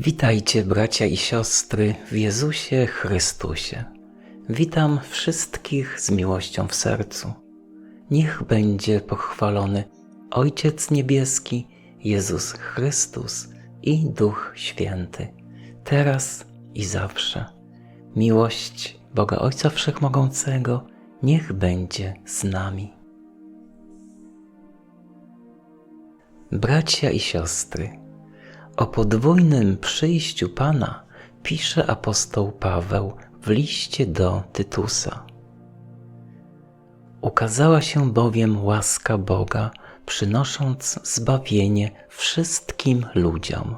Witajcie, bracia i siostry, w Jezusie Chrystusie. Witam wszystkich z miłością w sercu. Niech będzie pochwalony Ojciec Niebieski, Jezus Chrystus i Duch Święty, teraz i zawsze. Miłość Boga Ojca Wszechmogącego niech będzie z nami. Bracia i siostry, o podwójnym przyjściu Pana pisze apostoł Paweł w liście do Tytusa. Ukazała się bowiem łaska Boga, przynosząc zbawienie wszystkim ludziom,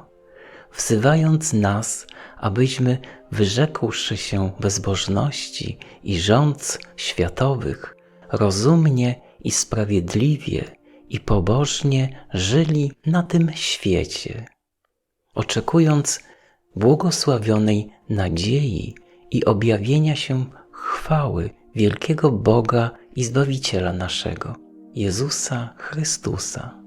wzywając nas, abyśmy, wyrzekłszy się bezbożności i rządz światowych, rozumnie i sprawiedliwie i pobożnie żyli na tym świecie oczekując błogosławionej nadziei i objawienia się chwały wielkiego Boga i Zbawiciela naszego, Jezusa Chrystusa.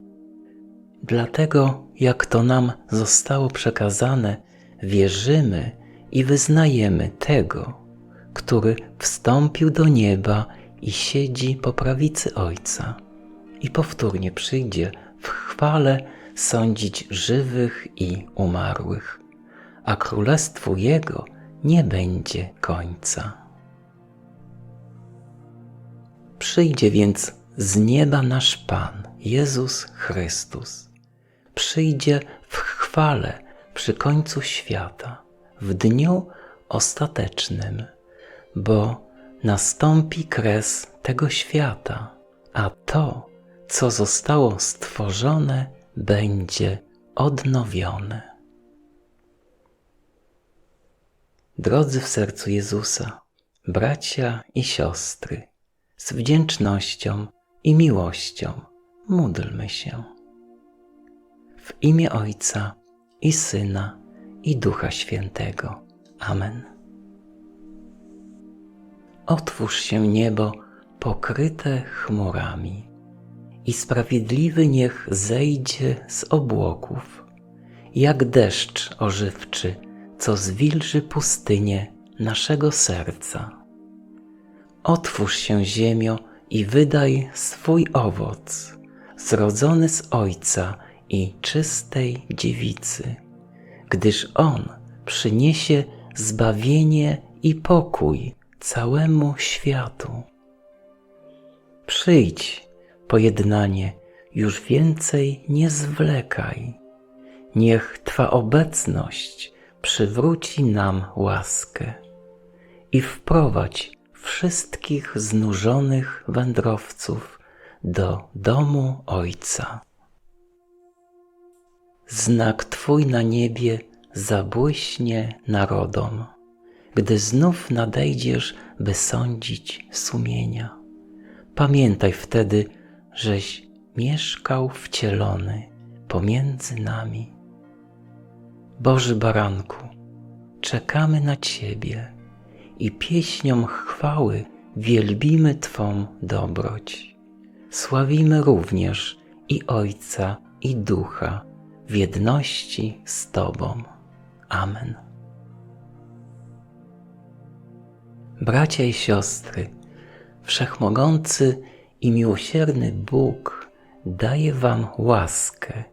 Dlatego, jak to nam zostało przekazane, wierzymy i wyznajemy tego, który wstąpił do nieba i siedzi po prawicy Ojca i powtórnie przyjdzie w chwale sądzić żywych i umarłych, a królestwu Jego nie będzie końca. Przyjdzie więc z nieba nasz Pan, Jezus Chrystus. Przyjdzie w chwale przy końcu świata, w dniu ostatecznym, bo nastąpi kres tego świata, a to, co zostało stworzone, będzie odnowione. Drodzy w sercu Jezusa, bracia i siostry, z wdzięcznością i miłością módlmy się. W imię Ojca i Syna i Ducha Świętego. Amen. Otwórz się niebo pokryte chmurami i sprawiedliwy niech zejdzie z obłoków, jak deszcz ożywczy, co zwilży pustynię naszego serca. Otwórz się ziemio i wydaj swój owoc, zrodzony z Ojca i czystej dziewicy, gdyż On przyniesie zbawienie i pokój całemu światu. Przyjdź, pojednanie, już więcej nie zwlekaj. Niech Twa obecność przywróci nam łaskę i wprowadź wszystkich znużonych wędrowców do domu Ojca. Znak Twój na niebie zabłyśnie narodom, gdy znów nadejdziesz, by sądzić sumienia. Pamiętaj wtedy, żeś mieszkał wcielony pomiędzy nami. Boży Baranku, czekamy na Ciebie i pieśnią chwały wielbimy Twą dobroć. Sławimy również i Ojca, i Ducha w jedności z Tobą. Amen. Bracia i siostry, Wszechmogący i miłosierny Bóg daje Wam łaskę,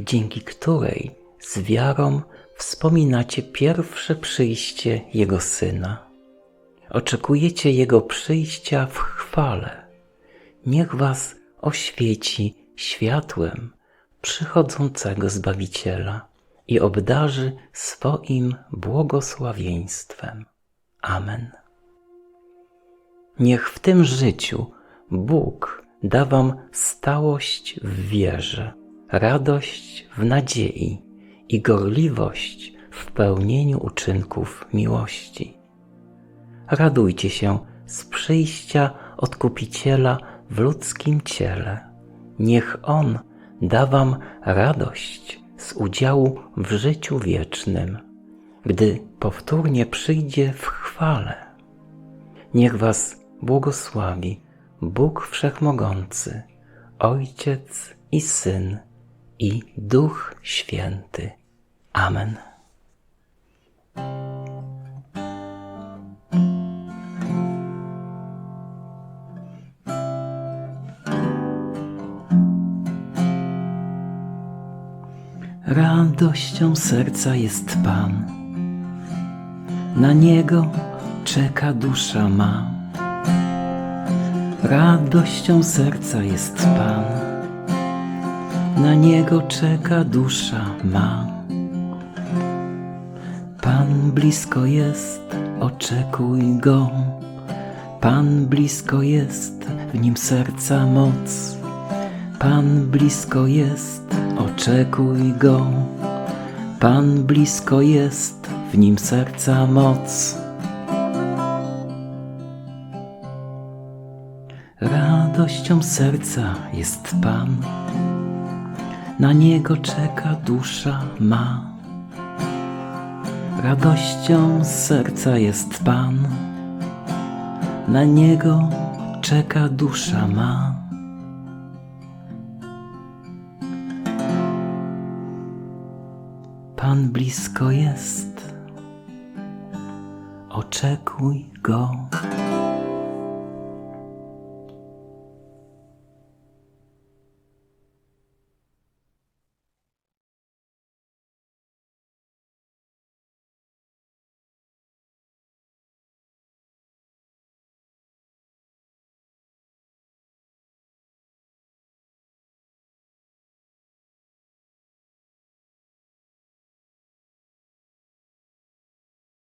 dzięki której z wiarą wspominacie pierwsze przyjście Jego Syna. Oczekujecie Jego przyjścia w chwale. Niech Was oświeci światłem przychodzącego Zbawiciela i obdarzy swoim błogosławieństwem. Amen. Niech w tym życiu Bóg da Wam stałość w wierze, radość w nadziei i gorliwość w pełnieniu uczynków miłości. Radujcie się z przyjścia Odkupiciela w ludzkim ciele. Niech On da Wam radość z udziału w życiu wiecznym, gdy powtórnie przyjdzie w chwale. Niech Was błogosławi Bóg Wszechmogący, Ojciec i Syn i Duch Święty. Amen. Radością serca jest Pan, na Niego czeka dusza ma Radością serca jest Pan, na Niego czeka dusza ma. Pan blisko jest, oczekuj Go. Pan blisko jest, w Nim serca moc. Pan blisko jest, oczekuj Go. Pan blisko jest, w Nim serca moc. Radością serca jest Pan, na Niego czeka dusza ma. Radością serca jest Pan, na Niego czeka dusza ma. Pan blisko jest, oczekuj Go.